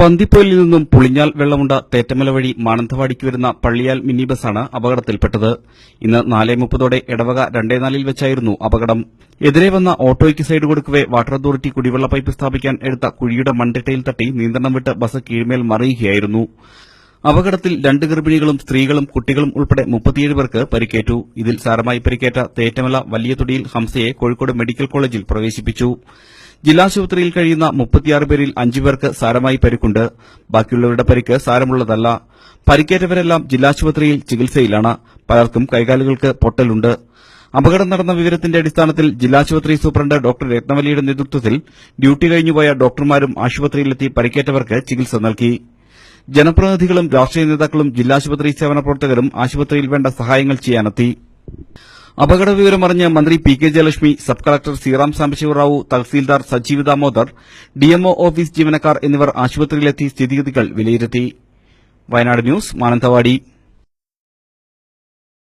പന്തിപ്പൊയിലിൽ നിന്നും പുളിഞ്ഞാൽ വെള്ളമുണ്ട തേറ്റമല വഴി മാനന്തവാടിക്ക് വരുന്ന പള്ളിയാൽ മിനി ബസ്സാണ് അപകടത്തിൽപ്പെട്ടത്. ഇന്ന് നാലേ മുപ്പതോടെ ഇടവക രണ്ടേ നാലിൽ വെച്ചായിരുന്നു അപകടം. എതിരെ വന്ന ഓട്ടോയ്ക്ക് സൈഡ് കൊടുക്കവേ വാട്ടർ അതോറിറ്റി കുടിവെള്ള പൈപ്പ് സ്ഥാപിക്കാൻ എടുത്ത കുഴിയുടെ മൺതിട്ടയിൽ തട്ടി നിയന്ത്രണം വിട്ട് ബസ് കീഴ്മേൽ മറിയുകയായിരുന്നു. അപകടത്തിൽ രണ്ട് ഗർഭിണികളും സ്ത്രീകളും കുട്ടികളും ഉൾപ്പെടെ മുപ്പത്തിയേഴ് പേർക്ക് പരിക്കേറ്റു. ഇതിൽ സാരമായി പരിക്കേറ്റ തേറ്റമല വലിയ തൊടിയിൽ ഹംസയെ കോഴിക്കോട് മെഡിക്കൽ കോളേജിൽ പ്രവേശിപ്പിച്ചു. ജില്ലാശുപത്രിയിൽ കഴിയുന്ന മുപ്പത്തിയാറ് പേരിൽ അഞ്ചുപേർക്ക് സാരമായി പരിക്കുണ്ട്. ബാക്കിയുള്ളവരുടെ പരിക്ക് സാരമുള്ളതല്ല. പരിക്കേറ്റവരെല്ലാം ജില്ലാശുപത്രിയിൽ ചികിത്സയിലാണ്. പലർക്കും കൈകാലുകൾക്ക് പൊട്ടലുണ്ട്. അപകടം നടന്ന വിവരത്തിന്റെ അടിസ്ഥാനത്തിൽ ജില്ലാശുപത്രി സൂപ്രണ്ട് ഡോക്ടർ രത്നവലിയുടെ നേതൃത്വത്തിൽ ഡ്യൂട്ടി കഴിഞ്ഞുപോയ ഡോക്ടർമാരും ആശുപത്രിയിലെത്തി പരിക്കേറ്റവർക്ക് ചികിത്സ നൽകി. ജനപ്രതിനിധികളും രാഷ്ട്രീയ നേതാക്കളും ജില്ലാശുപത്രി സേവന പ്രവർത്തകരും ആശുപത്രിയിൽ വേണ്ട സഹായങ്ങൾ ചെയ്യാനെത്തി. അപകട വിവരമറിഞ്ഞ് മന്ത്രി P K Jayalakshmi sub collector Seeram Sambasivarao tahsildar Sajeev Damodar DMO office ജീവനക്കാർ എന്നിവർ ആശുപത്രിയിലെത്തി സ്ഥിതിഗതികൾ വിലയിരുത്തി. വയനാട് ന്യൂസ് മാനന്തവാടി.